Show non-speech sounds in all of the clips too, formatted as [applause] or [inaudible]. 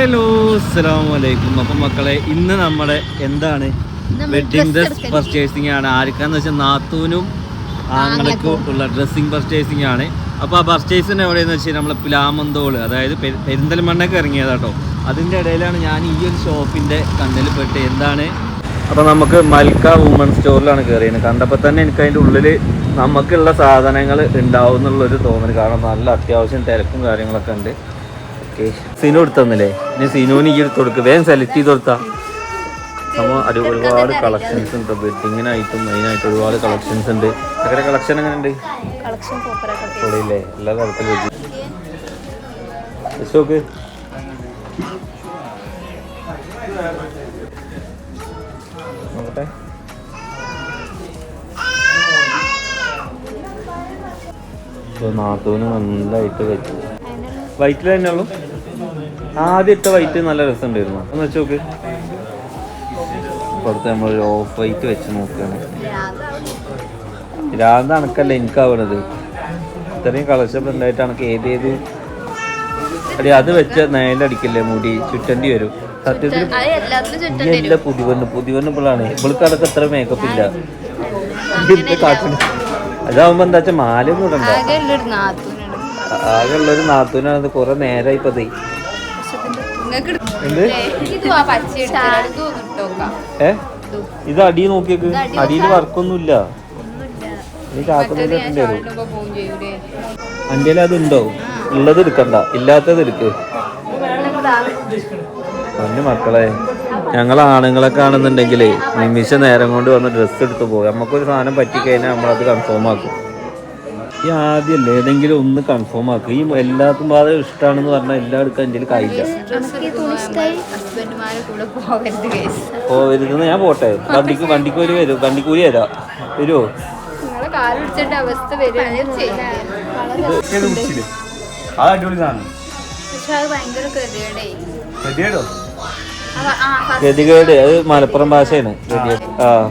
Hello അസ്സലാമലൈക്കും അപ്പം മക്കളെ ഇന്ന് നമ്മുടെ എന്താണ്? വെഡിങ് ഡ്രസ് പർച്ചേസിംഗ് ആണ്. ആർക്കാന്ന് വെച്ചാൽ നാത്തൂനും ആങ്ങളക്കും. ഉള്ള ഡ്രസ്സിങ് പർച്ചേസിംഗ് ആണ്. അപ്പോൾ ആ പർച്ചേസിന് എവിടെയെന്ന് വെച്ചാൽ നമ്മളെ പിലാമന്തോൾ അതായത് പെരിന്തൽമണ്ണൊക്കെ ഇറങ്ങിയത് ഇറങ്ങിയതാട്ടോ. അതിന്റെ ഇടയിലാണ് ഞാൻ ഈ ഒരു ഷോപ്പിന്റെ കണ്ണിൽപ്പെട്ട് എന്താണ്? അപ്പോൾ നമുക്ക് മൽക്ക വുമൺ സ്റ്റോറിലാണ് കയറിയത് കണ്ടപ്പോൾ തന്നെ എനിക്ക് അതിന്റെ ഉള്ളിൽ നമുക്കുള്ള സാധനങ്ങൾ ഉണ്ടാവും എന്നുള്ളൊരു തോന്നൽ കാരണം നല്ല അത്യാവശ്യം തിരക്കും കാര്യങ്ങളൊക്കെ ഉണ്ട്. ഓക്കെ. സിനു എടുത്തന്നില്ലേ ഇനി സിനുവിന് ഈ എടുത്ത് കൊടുക്കുക വേഗം സെലക്ട് ചെയ്ത് കൊടുത്താ. നമ്മൾ ഒരു ഒരുപാട് കളക്ഷൻസ് ഉണ്ട്. വെഡിങ്ങിനായിട്ടും മെയിനായിട്ട് ഒരുപാട് കളക്ഷൻസ് ഉണ്ട്. അങ്ങനെ കളക്ഷൻ എങ്ങനെ ഉണ്ട് പൊളിയില്ലേ? എല്ലാ തരത്തിലും നോക്ക്. നോക്കട്ടെ. നാത്തൂന് നന്നായിട്ട് വെച്ചു. വൈറ്റിൽ തന്നെ ഉള്ളു. ആദ്യം ഇട്ട വൈറ്റ് നല്ല രസമുണ്ടായിരുന്നു. ഒന്ന് വെച്ച് നോക്ക്. പുറത്ത് നമ്മൾ ഓഫ് വൈറ്റ് വെച്ച് നോക്കുകയാണ് രാവിലെ അണക്കല്ല എനിക്കാവണത്. ഇത്രയും കളക്ഷൻ ഉണ്ടായിട്ട് അണക്ക് ഏത് ഏത്? അടി അത് വെച്ച നേലടിക്കില്ലേ മുടി? ചുറ്റണ്ടി വരും. സത്യത്തിൽ എല്ലാ പുതിവണ്ണ് പുതിവണ്ണ് ഇപ്പോഴാണ് ഇവൾക്ക് അതൊക്കെ ഇത്ര മേക്കപ്പ് ഇല്ല. കാട്ടണം അതാവുമ്പോ എന്താ വെച്ചാൽ മാലയൊന്നും ഇടണ്ട. ആകെ ഉള്ളൊരു നാത്തൂനാണ് കുറെ നേരമായി ഇപ്പൊ. എന്ത്? ഏ? ഇത് അടി നോക്കിയേക്ക്. അടിയിൽ വർക്കൊന്നുമില്ല. നീ ചെയ്യൂലേ അന്റെ അതുണ്ടോ ഉള്ളത് എടുക്കണ്ട. ഇല്ലാത്തത് എടുക്ക്. പൊന്നു മക്കളെ ഞങ്ങൾ ആണുങ്ങളെ ആണെന്നുണ്ടെങ്കിലേ നിമിഷ നേരം കൊണ്ട് വന്ന് ഡ്രസ്സ് എടുത്ത് പോകും. നമുക്കൊരു സാധനം പറ്റിക്കഴിഞ്ഞാൽ നമ്മളത് കൺഫേം ആക്കും. ഈ ആദ്യമല്ലേ ഏതെങ്കിലും ഒന്ന് കൺഫേം ആക്കുക ഈ എല്ലാത്തും പാതെ ഇഷ്ടമാണെന്ന് പറഞ്ഞാൽ എല്ലാം എടുക്കാൻ എന്റെ കയ്യില്ല പോവരുതെന്ന് ഞാൻ പോട്ടെ. വണ്ടിക്ക് വണ്ടിക്കൂലി വരും. വണ്ടിക്കൂലി തരാം. വരുമോ അത് അടിപൊളി സാധനം. അത് ഗതികേടേ. അത് മലപ്പുറം ഭാഷയാണ്. ഗതികേട്. ആ.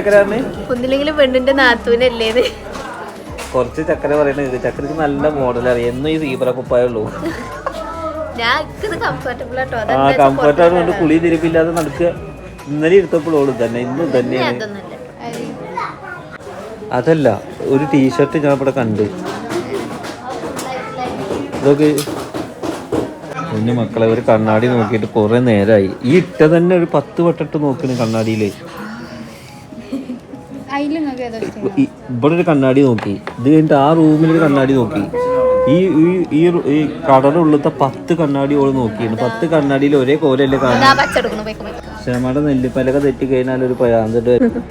കരാറിന് ഒന്നില്ലെങ്കിലും പെണ്ണിന്റെ നാത്തൂനല്ലേത് കുറച്ച് ചക്കര പറയുന്നത് ചക്കരക്ക് നല്ല മോഡൽ അറിയാം എന്നും ഈ സീബ്ര കുപ്പായുള്ളൂ ആ കംഫർട്ട് ആയതുകൊണ്ട് കുളി തിരിപ്പില്ലാതെ നടക്കുക. ഇന്നലെ എടുത്തപ്പോഴും തന്നെ ഇന്നും തന്നെയാണ്. അതല്ല ഒരു ടീഷർട്ട് ഞാൻ ഇവിടെ കണ്ട്. ഇതൊക്കെ കുഞ്ഞു മക്കളെ ഒരു കണ്ണാടി നോക്കിയിട്ട് കുറെ നേരമായി ഈ ഇട്ട തന്നെ ഒരു പത്ത് വട്ടിട്ട് നോക്കുന്നു കണ്ണാടിയിൽ. ഇവിടെ ഒരു കണ്ണാടി നോക്കി. ഇത് കഴിഞ്ഞിട്ട് ആ റൂമിൽ ഒരു കണ്ണാടി നോക്കി. ഈ ഈ- ഈ കടയുടെ ഉള്ളിലത്തെ പത്ത് കണ്ണാടി ഓൾ നോക്കിയാണ് പത്ത് കണ്ണാടിയിൽ ഒരേ കോലല്ലേ കാണുന്നത്. ക്ഷമയുടെ നെല്ലിപ്പലൊക്കെ തെറ്റി കഴിഞ്ഞാൽ ഒരു പയാന്തിട്ട് വരും.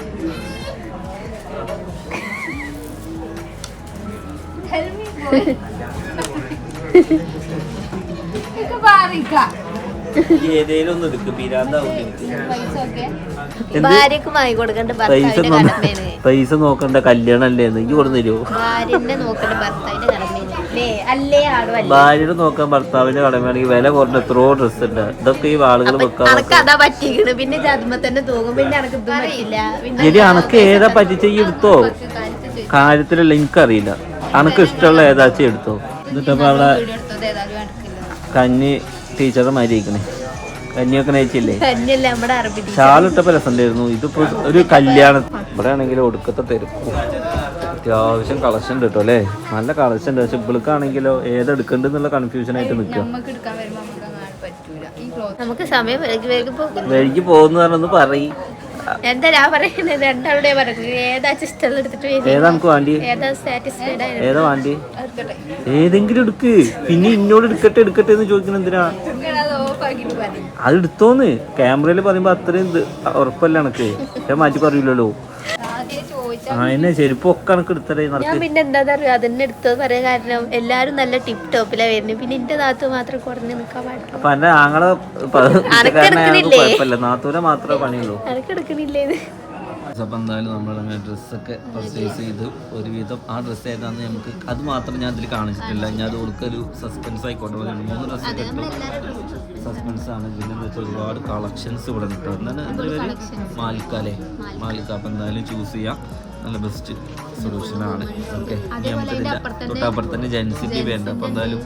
[laughs] ഏതേലും ഒന്ന് എടുക്ക് പിരാന്താവും എനിക്ക്. എന്ത്? ഭാര്യക്ക് വാങ്ങി കൊടുക്കേണ്ട പൈസ പൈസ നോക്കണ്ട കല്യാണം അല്ലേ? നീ കൊടുന്നു തരുമോ ഭാര്യനെ നോക്കാൻ ഭർത്താവിന്റെ കടമയാണെങ്കിൽ വില കുറഞ്ഞ എത്രയോ ഡ്രസ് ഉണ്ട്. ഇതൊക്കെ ഈ ആളുകൾ വെക്കാൻ പിന്നെ തൂങ്ങും പിന്നെ അനക്ക് ശരി ഏതാ പറ്റിച്ച ഈ എടുത്തോ? കാര്യത്തിലല്ല എനിക്കറിയില്ല. അനക്ക് ഇഷ്ടമുള്ള ഏതാച്ചും എടുത്തോ? എന്നിട്ടപ്പോ അവിടെ കഞ്ഞി ടീച്ചറുടെ മാതിരി ഇരിക്കണേ കഞ്ഞിയൊക്കെ നയിച്ചില്ലേ ഷാളിട്ടപ്പോ രസമുണ്ടായിരുന്നു. ഇതിപ്പോ ഒരു കല്യാണം. ഇവിടെ ആണെങ്കിൽ ഒടുക്കത്തെ തിരക്കും. അത്യാവശ്യം കളക്ഷൻ ഉണ്ട് കേട്ടോ അല്ലേ? നല്ല കളക്ഷൻ ഉണ്ട്. പക്ഷെ ഇവൾക്കാണെങ്കിലോ ഏതെടുക്കണ്ടെന്നുള്ള കൺഫ്യൂഷൻ ആയിട്ട് നിൽക്കുക നമുക്ക് സമയം വൈകി പോകുന്ന പറഞ്ഞൊന്ന് പറയും. എന്താ ഞാൻ പറയുന്നത് രണ്ടാളുടെ പറയുന്നത്. ഏതാ എടുത്തിട്ട് ഏതാ നമുക്ക് വേണ്ടി? ഏതാ സാറ്റിസ്ഫൈഡ് ആയത് ഏതാ വേണ്ടി? ഏതെങ്കിലും എടുക്ക്. പിന്നെ ഇന്നോട് എടുക്കട്ടെ എടുക്കട്ടെ എന്ന് ചോദിക്കണം എന്തിനാ? അത് എടുത്തോന്ന്. ക്യാമറയിൽ പറയുമ്പോ അത്രയും ഉറപ്പല്ല എനക്ക്? ഞാൻ മാറ്റി പറയൂലല്ലോ. ആ എന്നെ ചെരുപ്പൊക്കെ എനക്ക് എടുത്തടേ ഞാൻ പിന്നെ എന്താ പറയുക അതന്നെ എടുത്തത് പറയാൻ കാരണം എല്ലാരും നല്ല ടിപ് ടോപ്പിലാ വരുന്നത് പിന്നെ എന്റെ നാത്തു മാത്രം കുറഞ്ഞു നിക്കാൻ പാടില്ല. അപ്പൊ എന്റെ ആങ്ങളെ? കുഴപ്പമില്ല. നാത്തൂരെ മാത്രമേ പണിയുള്ളൂ. അനക്ക് എടുക്കണില്ലേ ഇത് അപ്പം എന്തായാലും നമ്മളങ്ങനെ ഡ്രസ്സൊക്കെ പർച്ചേസ് ചെയ്ത് ഒരുവിധം ആ ഡ്രസ്സ് ഏതാന്ന് നമുക്ക് അത് മാത്രം ഞാൻ ഇതിൽ കാണിച്ചിട്ടില്ല. ഞാൻ അത് കൊടുക്കൊരു സസ്പെൻസ് ആയിക്കോട്ടെ. മൂന്ന് ഡ്രസ്സ് കിട്ടും സസ്പെൻസ് ആണ്. പിന്നെ എന്താ വെച്ചാൽ ഒരുപാട് കളക്ഷൻസ് ഇവിടെ കിട്ടും. എന്താണ് പേര്? മാലിക്ക അല്ലേ? മാലിക്ക. അപ്പം എന്തായാലും ചൂസ് ചെയ്യാം. നല്ല ബെസ്റ്റ് സൊല്യൂഷൻ ആണ്. ഓക്കെ തൊട്ടപ്പുറത്ത് തന്നെ ജെൻസിറ്റി വേണ്ട. അപ്പം എന്തായാലും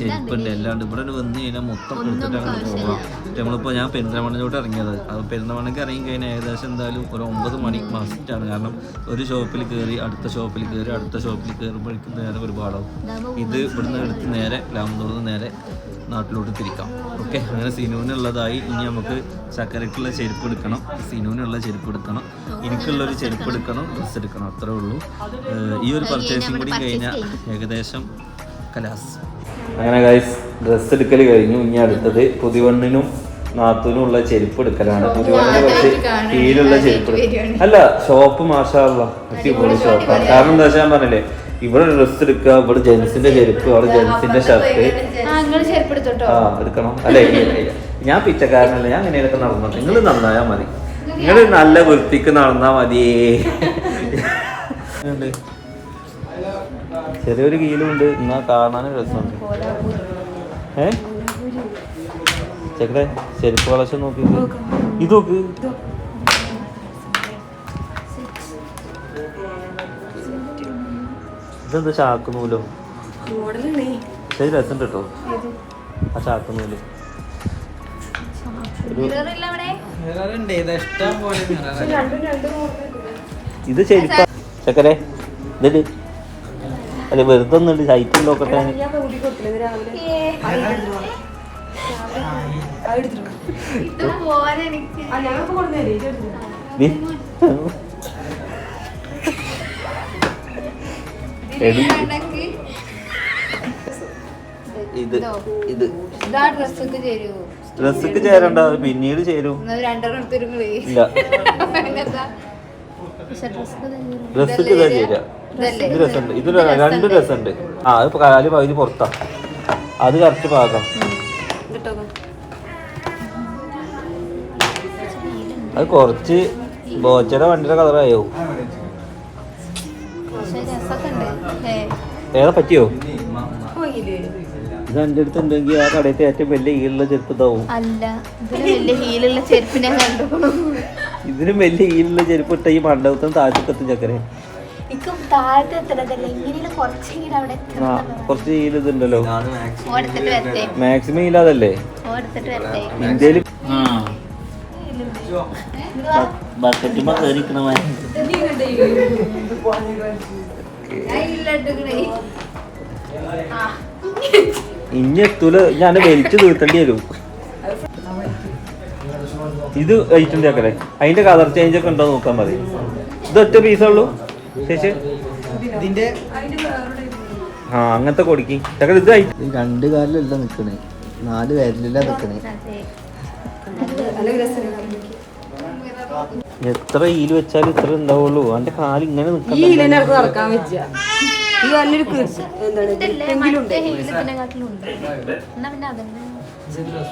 ചെരുപ്പുണ്ട്. അല്ലാണ്ട് ഇവിടെ വന്ന് കഴിഞ്ഞാൽ മൊത്തം കൊടുത്തിട്ടാണ് പോകാം നമ്മളിപ്പോൾ ഞാൻ പെരിന്തൽമണ്ണയിലോട്ട് ഇറങ്ങിയത്. അത് പെരിന്തൽമണ്ണയ്ക്ക് ഇറങ്ങി കഴിഞ്ഞാൽ ഏകദേശം എന്തായാലും ഒരു ഒമ്പത് മണി മസ്റ്റാണ് കാരണം ഒരു ഷോപ്പിൽ കയറി അടുത്ത ഷോപ്പിൽ കയറി അടുത്ത ഷോപ്പിൽ കയറുമ്പോഴേക്കും നേരെ ഒരുപാടാവും ഇത് ഇവിടുന്ന് എടുത്ത് നേരെ ലാമന്തോടുന്ന് നേരെ നാട്ടിലോട്ട് തിരിക്കാം. ഓക്കെ? അങ്ങനെ സിനുവിനുള്ളതായി ഇനി നമുക്ക് ചക്കരക്കുള്ള ചെരുപ്പ് എടുക്കണം. സിനുവിനുള്ള ചെരുപ്പ് എടുക്കണം. എനിക്കുള്ളൊരു ചെരുപ്പ് എടുക്കണം. ഡ്രസ്സ് എടുക്കണം. അത്രേ ഉള്ളൂ. ഈ ഒരു പർച്ചേസിങ് കൂടി കഴിഞ്ഞാൽ ഏകദേശം കലാസ്. അങ്ങനെ ഗൈസ് ഡ്രസ്സ് എടുക്കൽ കഴിഞ്ഞു. ഇനി അടുത്തത് പുതിവണ്ണിനും നാത്തൂനും ഉള്ള ചെരുപ്പ് എടുക്കലാണ് കുറച്ച് കീഴിലുള്ള ചെരുപ്പ് അല്ല ഷോപ്പ് മാഷാള്ള അടിപൊളി ഷോപ്പാണ് കാരണം എന്താ വെച്ചാൽ ഞാൻ പറഞ്ഞില്ലേ ഇവിടെ ഡ്രസ് എടുക്കുക ഇവിടെ ജെൻസിന്റെ ചെരുപ്പ് അവിടെ ജെൻസിന്റെ ഷർട്ട് ആ എടുക്കണം. അല്ലേ ഞാൻ പിറ്റക്കാരനല്ല ഞാൻ അങ്ങനെയൊക്കെ നടന്നു. നിങ്ങൾ നന്നായാ മതി. നിങ്ങൾ നല്ല വൃത്തിക്ക് നടന്നാ മതി. ചെറിയൊരു കീലുണ്ട്. എന്നാ കാണാനും രസമുണ്ട്. ഏ? ചെക്കടെ ചെരുപ്പ് കളക്ഷൻ നോക്കി ഇത് നോക്ക്. ഇതെന്താ ചാക്ക് നൂലോ ശരി രസം കേട്ടോ ആ ചാക്ക് നൂൽ ഒരു ഇത് ചെരുപ്പ ചക്കരെ ഇതിട്ട് അല്ലെ വെറുതെ ഒന്നുണ്ട് സൈറ്റ് നോക്കട്ടെ. ഇത് ഇത്. ഡ്രസ്സൊക്കെ ചേരണ്ട പിന്നീട് ചേരും. ഇല്ല. ഡ്രസ്സൊക്കെ ഇതാ ചേരാ. ഇത് രസമുണ്ട്. ഇത് രണ്ട് രസമുണ്ട്. ആ അത് കാൽ പകുതി പുറത്താ. അത് കറക്റ്റ് പാകാം. അത് കുറച്ച് ബോച്ചയുടെ വണ്ടിയുടെ കളറായോ ഏതാ പറ്റിയോ? ഇത് എന്റെ അടുത്ത് ഉണ്ടെങ്കിൽ ആ കടയത്തെ ഏറ്റവും വലിയ ഹീലുള്ള ചെരുപ്പ് ഇതാവും. അല്ല ഇതിന് വലിയ ഹീലുള്ള ചെരുപ്പ് ഞാൻ കണ്ടു ഇതിനും വലിയ ഹീലുള്ള ചെരുപ്പ് ഇട്ട ഈ മണ്ഡപത്തും താഴ്ത്തെത്തും ചക്കരെ. കുറച്ച് ഇതുണ്ടല്ലോ. മാക്സിമം ഹീലാതല്ലേ ഇന്ത്യയിൽ ആ ബക്കറ്റുമ്പോ ഇനി എത്തൂല ഞാൻ വലിച്ചു തീർത്തേണ്ടി വരും. ഇത് ഐറ്റം അതിന്റെ കളർ ചേഞ്ച് ഒക്കെ ഉണ്ടോ നോക്കാൻ മതി. ഇത് ഒറ്റ പീസേ ഉള്ളൂ. ശേഷി? ഇതിന്റെ ആ അങ്ങനത്തെ കൊടുക്കി. ഇത് രണ്ട് കാലിലല്ല നിക്കണേ. നാല് കാലിലല്ല നിക്കണേ. എത്ര ഈൽ വെച്ചാലും ഇത്ര ഉണ്ടാവുള്ളൂ. അവന്റെ കാൽ ഇങ്ങനെ ഈ ഇലനകത്ത് നടക്കാൻ വെച്ച ഈ നല്ലൊരു കൃഷി എന്താണ് ഗ്രിപ്പെങ്കിലും ഉണ്ട്. എന്നാ പിന്നെ അതന്നെ.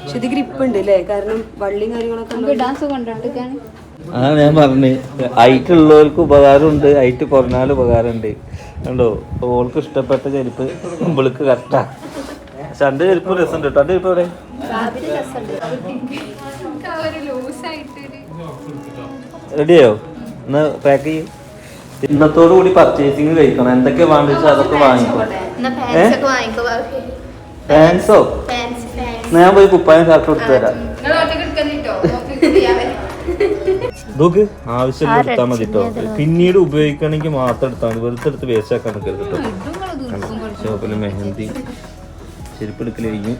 പക്ഷെ ഇത് ഗ്രിപ്പ് ഉണ്ട് അല്ലേ കാരണം വള്ളിയും കാര്യങ്ങളൊക്കെ ഉള്ളത് അതാണ് ഞാൻ പറഞ്ഞു. ഹൈറ്റ് ഉള്ളവർക്ക് ഉപകാരമുണ്ട്. ഹൈറ്റ് കുറഞ്ഞാലും ഉപകാരമുണ്ട്. കണ്ടോ? ഓൾക്ക് ഇഷ്ടപ്പെട്ട ചെരുപ്പ് ഇവൾക്ക് കറക്റ്റാ പക്ഷെ എന്റെ ചെരുപ്പ് രസമുണ്ട് കേട്ടോ എന്റെ ചെരുപ്പ് എവിടെ? റെഡിയായോ ഒന്ന് പാക്ക് ചെയ്യും. ഇന്നത്തോടു കൂടി പർച്ചേസിങ് കഴിക്കണം. എന്തൊക്കെ വേണ്ടിച്ച അതൊക്കെ വാങ്ങിക്കും. പാൻസ് ഒക്കെ വാങ്ങിക്കോ പാൻസോ പാൻസ് പാൻസ് ഞാൻ പോയി കുപ്പായം ഷർട്ട് കൊടുത്തു തരാം നോക്ക് ആവശ്യമുള്ള എടുത്താൽ മതി കേട്ടോ പിന്നീട് ഉപയോഗിക്കണമെങ്കിൽ മാത്രം എടുത്താൽ മതി. വെറുതെ എടുത്ത് വേസ്റ്റ് ആക്കാൻ നിൽക്കരുത് കേട്ടോ ഷോപ്പിൽ മെഹന്തി. ചെരുപ്പെടുക്കൽ കഴിഞ്ഞു.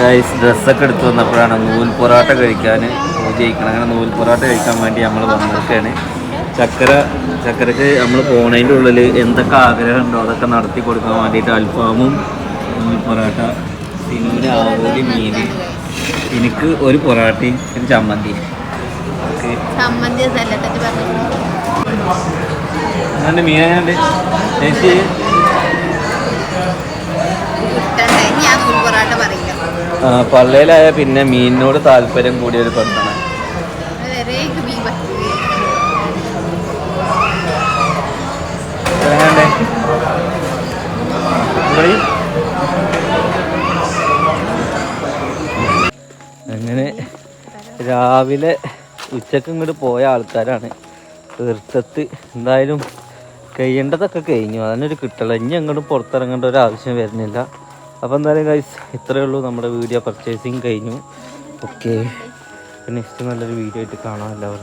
ഗൈസ് ഡ്രസ്സൊക്കെ എടുത്തു വന്നപ്പോഴാണ് നൂൽ പൊറാട്ട കഴിക്കാൻ പൂജയിക്കണം. അങ്ങനെ നൂൽ പൊറാട്ട കഴിക്കാൻ വേണ്ടി നമ്മൾ വന്നിരിക്കുകയാണ് ചക്കര ചക്കരക്ക് നമ്മൾ പോണതിന്റെ ഉള്ളിൽ എന്തൊക്കെ ആഗ്രഹമുണ്ടോ അതൊക്കെ നടത്തി കൊടുക്കാൻ വേണ്ടിയിട്ട് അൽഫാമും നൂൽ പൊറാട്ട പിന്നെ ആവോലി മീൻ എനിക്ക് ഒരു പൊറാട്ടയും ഒരു ചമ്മന്തി. ഓക്കെ. ചമ്മന്തി മീനുണ്ട് ചേച്ചി കിട്ടണ്ടേ ഞാൻ ഫുൾ പൊറാട്ട പറയില്ല ആ, പള്ളയിലായ പിന്നെ മീനിനോട് താല്പര്യം കൂടിയ ഒരു പെണ്ണാണ്. അങ്ങനെ? രാവിലെ ഉച്ചയ്ക്ക് ഇങ്ങോട്ട് പോയ ആൾക്കാരാണ്. തീർത്ഥത്ത് എന്തായാലും കഴിയേണ്ടതൊക്കെ കഴിഞ്ഞു. അതിനൊരു കിട്ടല ഇനി അങ്ങോട്ട് പുറത്തിറങ്ങേണ്ട ഒരു ആവശ്യം വരുന്നില്ല. അപ്പോൾ എന്തായാലും ഗൈസ് ഇത്രയേ ഉള്ളൂ. നമ്മുടെ വീഡിയോ പർച്ചേസിങ് കഴിഞ്ഞു. ഓക്കെ നെക്സ്റ്റ് നല്ലൊരു വീഡിയോ ആയിട്ട് കാണാം എല്ലാവർക്കും.